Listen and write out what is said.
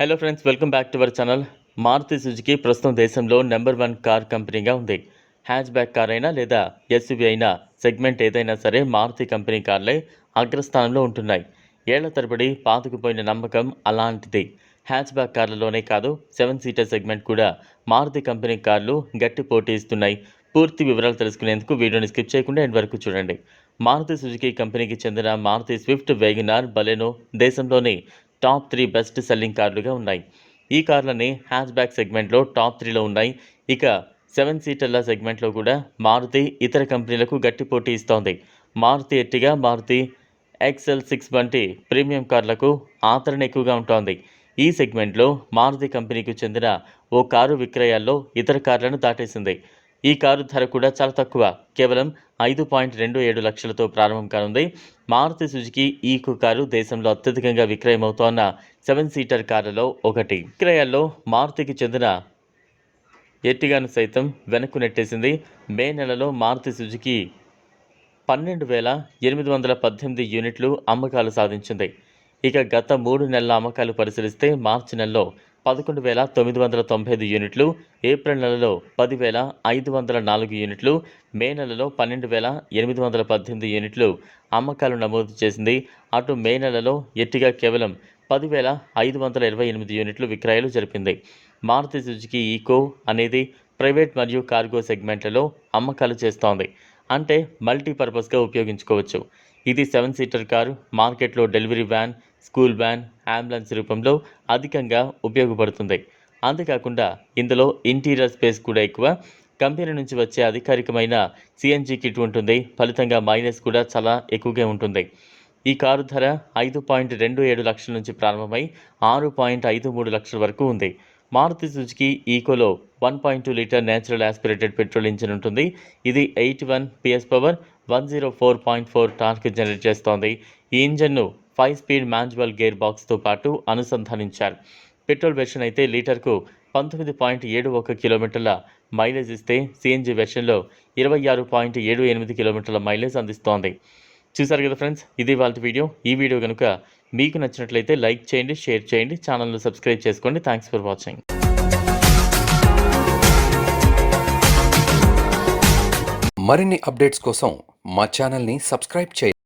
Hello friends welcome back to our channel Maruti Suzuki ప్రస్తుతం దేశంలో number one car కంపెనీగా ఉంది. Hatch back car అయినా లేదా ఎస్యూవీ అయినా సెగ్మెంట్ ఏదైనా సరే మారుతి కంపెనీ కార్లే అగ్రస్థానంలో ఉంటున్నాయి. ఏళ్ళ తరబడి పాతుకుపోయిన నమ్మకం అలాంటిది. హ్యాచ్ బ్యాక్ కార్లలోనే కాదు సెవెన్ సీటర్ సెగ్మెంట్ కూడా మారుతి కంపెనీ కార్లు గట్టి పోటీ ఇస్తున్నాయి. పూర్తి వివరాలు తెలుసుకునేందుకు వీడియోని స్కిప్ చేయకుండా ఎండ్ వరకు చూడండి. మారుతి సుజుకి కంపెనీకి చెందిన Maruti Swift Wagon R Baleno దేశంలోని టాప్ త్రీ బెస్ట్ సెల్లింగ్ కార్లుగా ఉన్నాయి. ఈ కార్లనే హ్యాచ్ బ్యాక్ సెగ్మెంట్లో టాప్ త్రీలో ఉన్నాయి. ఇక సెవెన్ సీటర్ల సెగ్మెంట్లో కూడా మారుతి ఇతర కంపెనీలకు గట్టి పోటీ ఇస్తోంది. Maruti Ertiga Maruti XL six వంటి ప్రీమియం కార్లకు ఆదరణ ఎక్కువగా ఉంటోంది. ఈ సెగ్మెంట్లో మారుతి కంపెనీకి చెందిన ఓ కారు విక్రయాల్లో ఇతర కార్లను దాటేసింది. ఈ కారు ధర కూడా చాలా తక్కువ. కేవలం ఐదు పాయింట్ రెండు ఏడు లక్షలతో ప్రారంభం కానుంది. మారుతి సుజుకి ఈకో కారు దేశంలో అత్యధికంగా విక్రయమవుతోన్న సెవెన్ సీటర్ కారులో ఒకటి. విక్రయాల్లో మారుతికి చెందిన ఎట్టిగాను సైతం వెనక్కు నెట్టేసింది. మే నెలలో మారుతి సుజుకి పన్నెండు వేల ఎనిమిది వందల పద్దెనిమిది యూనిట్లు అమ్మకాలు సాధించింది. ఇక గత మూడు నెలల అమ్మకాలు పరిశీలిస్తే మార్చి నెలలో పదకొండు వేల తొమ్మిది వందల తొంభై ఐదు యూనిట్లు ఏప్రిల్ నెలలో పదివేల ఐదు వందల నాలుగు యూనిట్లు మే నెలలో పన్నెండు వేల ఎనిమిది వందల పద్దెనిమిది యూనిట్లు అమ్మకాలు నమోదు చేసింది. అటు మే నెలలో ఎట్టిగా కేవలం పదివేల ఐదు వందల ఇరవై ఎనిమిది యూనిట్లు విక్రయాలు జరిపింది. మారుతి సుజుకి ఈకో అనేది ప్రైవేట్ మరియు కార్గో సెగ్మెంట్లలో అమ్మకాలు చేస్తోంది. అంటే మల్టీపర్పస్గా ఉపయోగించుకోవచ్చు. ఇది సెవెన్ సీటర్ కారు మార్కెట్లో delivery van school van ambulance రూపంలో అధికంగా ఉపయోగపడుతుంది. అంతేకాకుండా ఇందులో ఇంటీరియర్ స్పేస్ కూడా ఎక్కువ. కంపెనీ నుంచి వచ్చే అధికారికమైన సిఎన్జి కిట్ ఉంటుంది. ఫలితంగా మైనస్ కూడా చాలా ఎక్కువగా ఉంటుంది. ఈ కారు ధర ఐదు పాయింట్ రెండు ఏడు లక్షల నుంచి ప్రారంభమై ఆరు పాయింట్ ఐదు మూడు లక్షల వరకు ఉంది. Maruti Suzuki ఈకోలో one point two litre natural aspirated petrol engine ఉంటుంది. ఇది eight one PS power one zero four point four torque generate చేస్తోంది. ఈ ఇంజన్ను ఫైవ్ స్పీడ్ మాన్యువల్ గేర్ బాక్స్తో పాటు అనుసంధానించారు. పెట్రోల్ వెర్షన్ అయితే లీటర్కు పంతొమ్మిది పాయింట్ ఏడు ఒక కిలోమీటర్ల మైలేజ్ ఇస్తే సిఎన్జి వెర్షన్లో ఇరవై ఆరు పాయింట్ ఏడు ఎనిమిది కిలోమీటర్ల మైలేజ్ అందిస్తోంది. చూసారు కదా ఫ్రెండ్స్ ఇది వాళ్ళ వీడియో. ఈ వీడియో కనుక మీకు నచ్చినట్లయితే లైక్ చేయండి షేర్ చేయండి ఛానల్ను సబ్స్క్రైబ్ చేసుకోండి. థ్యాంక్స్ ఫర్ వాచింగ్ మరిన్ని అప్డేట్స్ కోసం మా ఛానల్ని సబ్స్క్రైబ్ చేయండి.